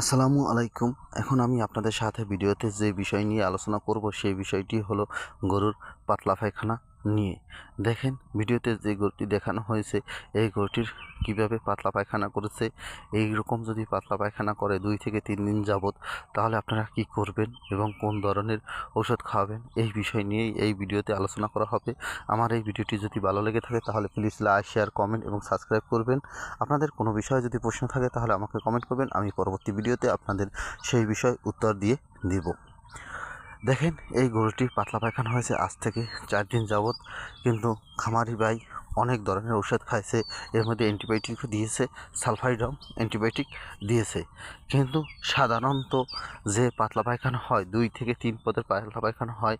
আসসালামু আলাইকুম। এখন আমি আপনাদের সাথে ভিডিওতে যে বিষয় নিয়ে আলোচনা করব, সেই বিষয়টি হলো গরুর পাতলা পায়খানা। নিয়ে। দেখেন, ভিডিওতে যে গরুটি দেখানো হয়েছে, এই গরুটির কীভাবে পাতলা পায়খানা করেছে এই রকম যদি পাতলা পায়খানা করে দুই থেকে তিন দিন যাবত তাহলে আপনারা কি করবেন এবং কোন ধরনের ওষুধ খাওয়াবেন, এই বিষয় নিয়েই এই ভিডিওতে আলোচনা করা হবে। আমার এই ভিডিওটি যদি ভালো লেগে থাকে, তাহলে প্লিজ লাইক শেয়ার কমেন্ট এবং সাবস্ক্রাইব করবেন। আপনাদের কোনো বিষয়ে যদি প্রশ্ন থাকে, তাহলে আমাকে কমেন্ট করবেন, আমি পরবর্তী ভিডিওতে আপনাদের সেই বিষয় উত্তর দিয়ে দিব। দেখেন, এই গরুটি পাতলা পায়খানা হয়েছে আজ থেকে চার দিন যাবৎ। কিন্তু খামারি ভাই অনেক ধরনের ঔষধ খাইছে, এর মধ্যে অ্যান্টিবায়োটিকও দিয়েছে সালফাইডাম অ্যান্টিবায়োটিক দিয়েছে। কিন্তু সাধারণত যে পাতলা পায়খানা হয়, দুই থেকে তিন পদের পাতলা পায়খানা হয়,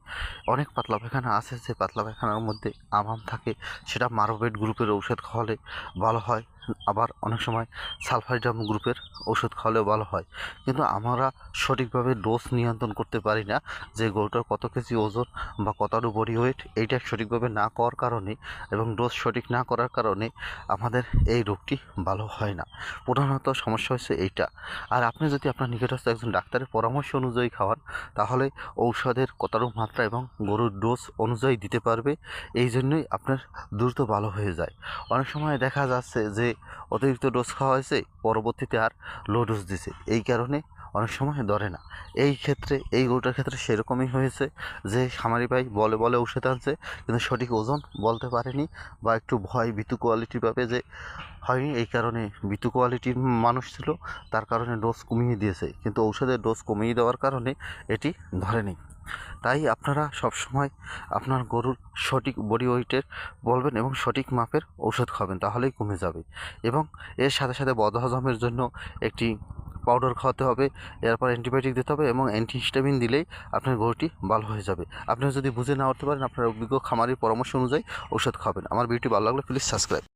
অনেক পাতলা পায়খানা আছে যে পাতলা পায়খানার মধ্যে আমাম থাকে, সেটা মারোবেট গ্রুপের ঔষধ খাওয়ালে ভালো হয়। আবার অনেক সময় সালফাইডাম গ্রুপের ওষুধ খাওয়ালেও ভালো হয়। কিন্তু আমরা সঠিকভাবে ডোজ নিয়ন্ত্রণ করতে পারি না যে গরুটার কত কেজি ওজন বা কতটা বডি ওয়েট এইটা সঠিকভাবে না করার কারণে এবং ডোজ সঠিক না করার কারণে আমাদের এই রোগটি ভালো হয় না। প্রধানত সমস্যা হচ্ছে এইটা। আর আপনি যদি আপনার নিকটস্থ একজন ডাক্তারের পরামর্শ অনুযায়ী খাওয়ান, তাহলে ঔষধের কতটুকু মাত্রা এবং গরুর ডোজ অনুযায়ী দিতে পারবে, এই জন্যই আপনার দ্রুত ভালো হয়ে যায়। অনেক সময় দেখা যাচ্ছে যে অতিরিক্ত ডোজ খাওয়া হয়েছে, পরবর্তীতে আর লো ডোজ দিছে। এই কারণে অনেক সময় ধরে না। এই ক্ষেত্রে, এই গরুটার ক্ষেত্রে সেরকমই হয়েছে যে খামারি ভাই বলে বলে ওষুধ আনছে, কিন্তু সঠিক ওজন বলতে পারেনি বা একটু ভয় বিতু কোয়ালিটির ভাবে যে হয়নি, এই কারণে বিতু কোয়ালিটির মানুষ ছিল, তার কারণে ডোজ কমিয়ে দিয়েছে। কিন্তু ঔষধের ডোজ কমিয়ে দেওয়ার কারণে এটি ধরেনি। তাই আপনারা সবসময় আপনার গরুর সঠিক বডি ওয়েটের বলবেন এবং সঠিক মাপের ঔষধ খাবেন, তাহলেই কমে যাবে। এবং এর সাথে সাথে বদহজমের জন্য একটি পাউডার খাওয়াতে হবে, এরপর অ্যান্টিবায়োটিক দিতে হবে এবং অ্যান্টিহিস্টামিন দিলেই আপনার গরুটি ভালো হয়ে যাবে। আপনারা যদি বুঝে না উঠতে পারেন, আপনার অভিজ্ঞ খামারির পরামর্শ অনুযায়ী ঔষধ খাবেন। আমার ভিডিওটি ভালো লাগলে প্লিজ সাবস্ক্রাইব